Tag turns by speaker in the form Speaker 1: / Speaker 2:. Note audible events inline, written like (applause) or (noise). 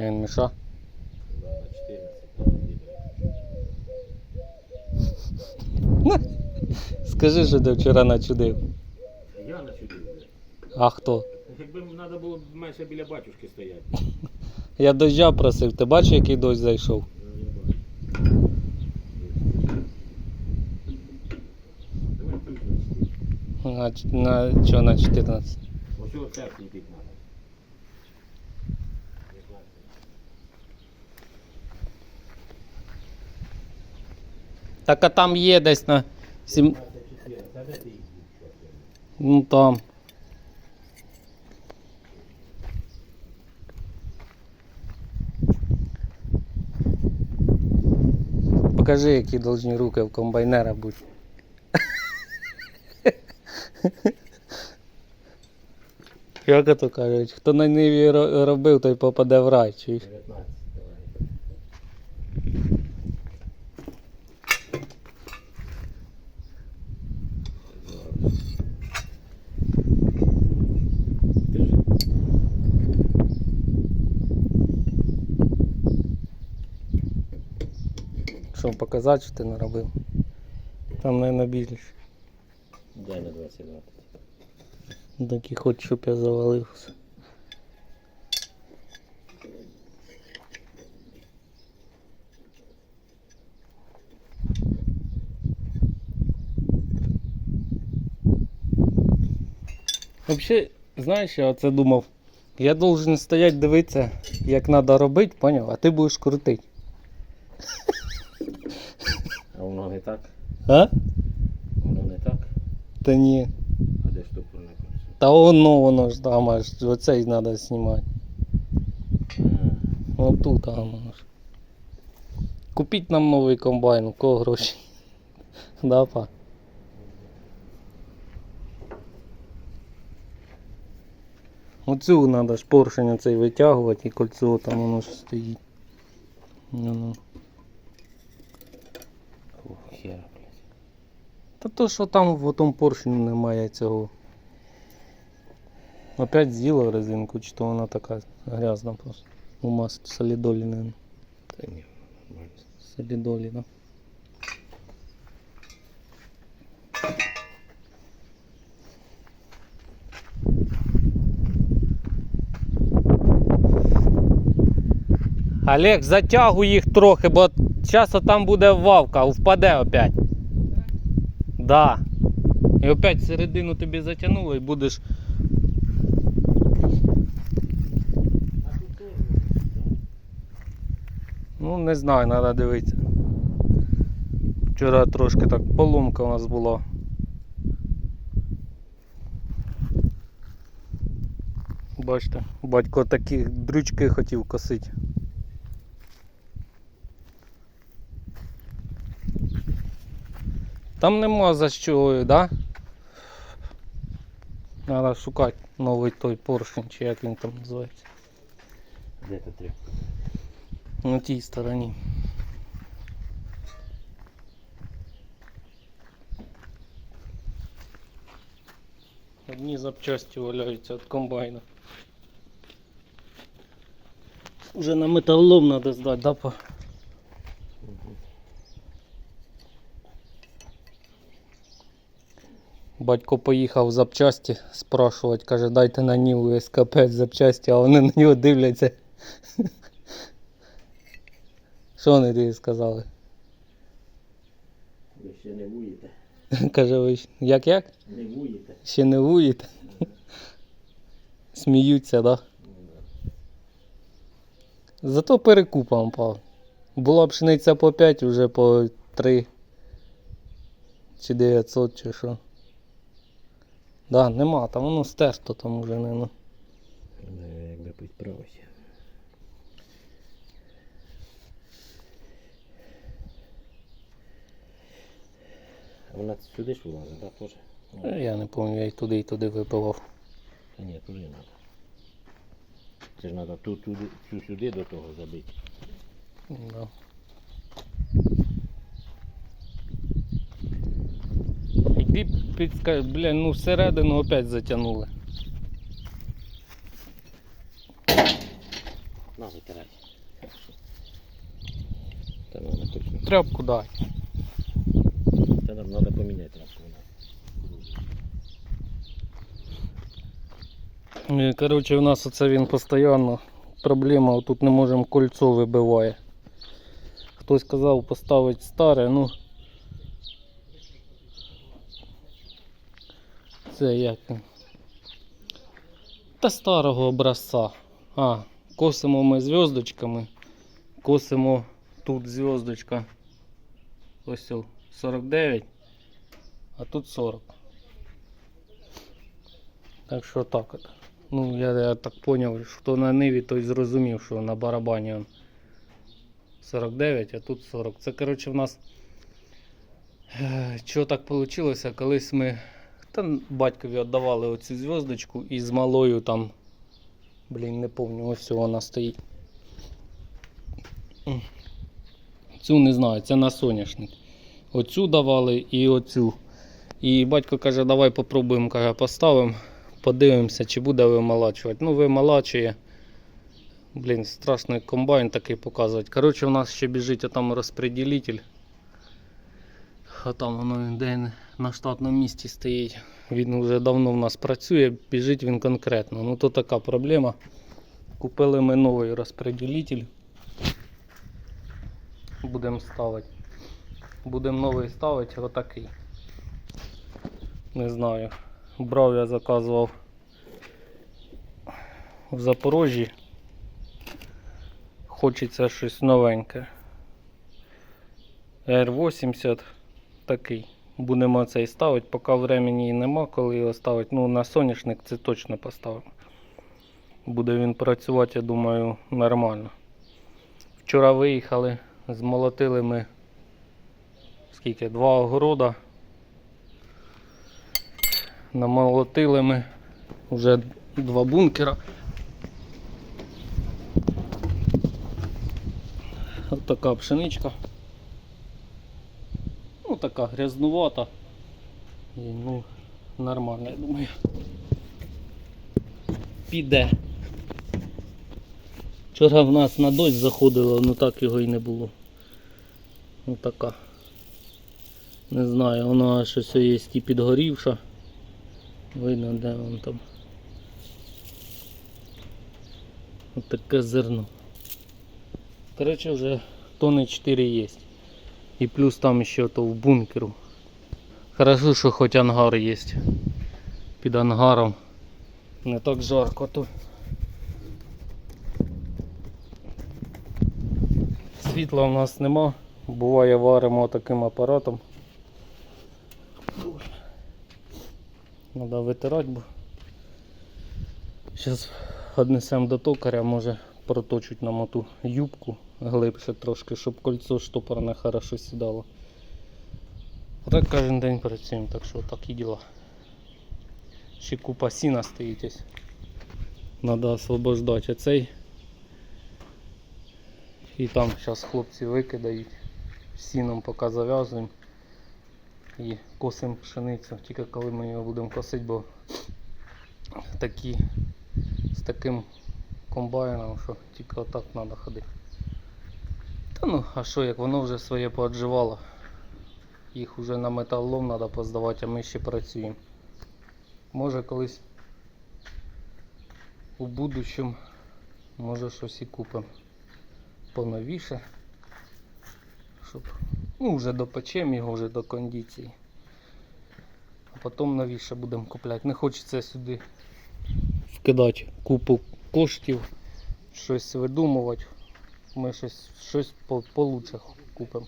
Speaker 1: Він міша.
Speaker 2: Да, 14.
Speaker 1: Скажи, що ти вчора начудив.
Speaker 2: Я начудив.
Speaker 1: А хто?
Speaker 2: Якби треба було б менше біля батюшки стояти. (laughs)
Speaker 1: Я дождя просив, ти бачиш, який дощ зайшов?
Speaker 2: Ну.
Speaker 1: На, на, чого на 14?
Speaker 2: Ось його серп ліпити треба. Не знаю.
Speaker 1: Так а там є десь на 7...
Speaker 2: 24. Та де ти їх будеш?
Speaker 1: Ну там. Покажи, які должні руки в комбайнера бути. Як то кажуть, хто на ниві робив, той попаде в рай. Чуєш?
Speaker 2: 19. Давай. Держи.
Speaker 1: Що показати, що ти наробив? Там не більше.
Speaker 2: Дай на 22.
Speaker 1: Такий хоч щоб я завалився. Взагалі, знаєш, я оце думав. Я должен стояти дивитися, як треба робити, поняв? А ти будеш крутити.
Speaker 2: Не так?
Speaker 1: А?
Speaker 2: Воно не так?
Speaker 1: Та ні.
Speaker 2: А де штопор не працює?
Speaker 1: Та воно, воно ж там аж оцей треба знімати. Ну тут, воно ж. Купіть нам новий комбайн, у кого гроші. (laughs) Да, па. Оцю треба ж поршень оцей витягувати і кольцо там воно ж стоїть. Ну, ну.
Speaker 2: Хера, блядь.
Speaker 1: Та то, що там в тому поршні немає цього. Опять з'їла резинку, чи то вона така грязна просто. У маслі солідолі, наверное.
Speaker 2: Та ні, нормально.
Speaker 1: Солідолі, да? Олег, затягуй їх трохи, бо зараз там буде вавка, впаде опять. Да. І опять середину тобі затягнуло і будеш. Ну, не знаю, треба дивитися. Вчора трошки так поломка у нас була. Бачите, батько такі дрючки хотів косити. Там нема за що, да? Треба шукати новий той поршень, чи як він там називається.
Speaker 2: Де ти тряпка?
Speaker 1: На тій стороні. Одні запчасті валяються від комбайна. Уже на металолом треба здати, да, па? Батько поїхав в запчасті спрашувати, каже, дайте на Ніву СКП запчасті, а вони на нього дивляться. Що вони тобі сказали?
Speaker 2: Ви ще не вуєте.
Speaker 1: Каже, ви як як?
Speaker 2: Не вуєте.
Speaker 1: Ще не вуєте? Сміються, да? Зато перекупом пав. Була пшениця по 5, вже по 3 чи 900 чи що. Да, нема, там воно стерто там уже не. ну.
Speaker 2: Не, якби підправився. А вона сюди ж вилазить, так, теж?
Speaker 1: Е, Я не пам'ятаю, я і туди, і туди випивав.
Speaker 2: Та ні, туди треба. Це ж треба ту, туди, цю сюди до того забити.
Speaker 1: Да. Іди підскай, бля, ну всередину опять затягнули.
Speaker 2: На, витирай. Та надо точно.
Speaker 1: Тряпку дай.
Speaker 2: Це нам треба поміняти трапку.
Speaker 1: Е, Коротше, у нас оце він постійно проблема, тут не можемо кольцо вибиває. Хтось казав поставити старе, ну. Це як? Та старого образця. А, косимо ми зв'язочками. Косимо тут зв'язочка. Ось 49, а тут 40. Так що так. Ну, я, я так зрозумів, хто на ниві, той зрозумів, що на барабані он 49, а тут 40. Це, коротше, в нас. е, Що так вийшло, колись ми. Та батькові віддавали оцю зв'язочку і з малою там. Блін, не пам'ятаю, ось вона стоїть. Цю не знаю, це на соняшник. Оцю давали і оцю. І батько каже, давай попробуємо, каже, поставимо. Подивимося, чи буде вимолачувати. Ну, вимолачує. Блін, страшний комбайн такий показувати. Коротше, у нас ще біжить там розпреділитель. А там воно де на штатному місці стоїть. Він вже давно в нас працює, біжить він конкретно. Ну то така проблема. Купили ми новий розпреділитель. Будемо ставити. Будемо новий ставити, отакий. Не знаю. Брав я заказував в Запорожжі. Хочеться щось новеньке. R80 такий. Будемо цей ставити, поки времени і нема, коли його ставити. Ну, на соняшник це точно поставимо. Буде він працювати, я думаю, нормально. Вчора виїхали, змолотили ми скільки? Два огорода. Намолотили ми вже два бункера. Ось така пшеничка. Така грязнувата. І, ну, нормально, я думаю. Піде. Вчора в нас на дощ заходило, ну так його і не було. Ну така. Не знаю, вона щось є і підгорівша. Видно, де вон там. Ось таке зерно. Коротше, вже тони 4 є. І плюс там ще то в бункеру. Хорошо, що хоч ангар є. Під ангаром. Не так жарко тут. Світла в нас нема. Буває варимо таким апаратом. Треба витирати, бо зараз однесемо до токаря, може проточуть нам оту юбку глибше трошки, щоб кольцо штопорне хорошо сідало. Так кожен день працюємо, так що так і діла. Ще купа сіна стоїть ось. Треба освобождати цей. І там зараз хлопці викидають. Сіном поки зав'язуємо і косимо пшеницю, тільки коли ми його будемо косити, бо такі з таким комбайном, що тільки отак треба ходити. Та ну, а що, як воно вже своє поотживало. Їх вже на металолом треба поздавати, а ми ще працюємо. Може колись у будущем може щось і купимо поновіше. Щоб ну, вже допечемо його вже до кондиції. А потім новіше будемо купляти. Не хочеться сюди вкидати купу коштів, щось видумувати. Ми щось, щось по- получше купимо.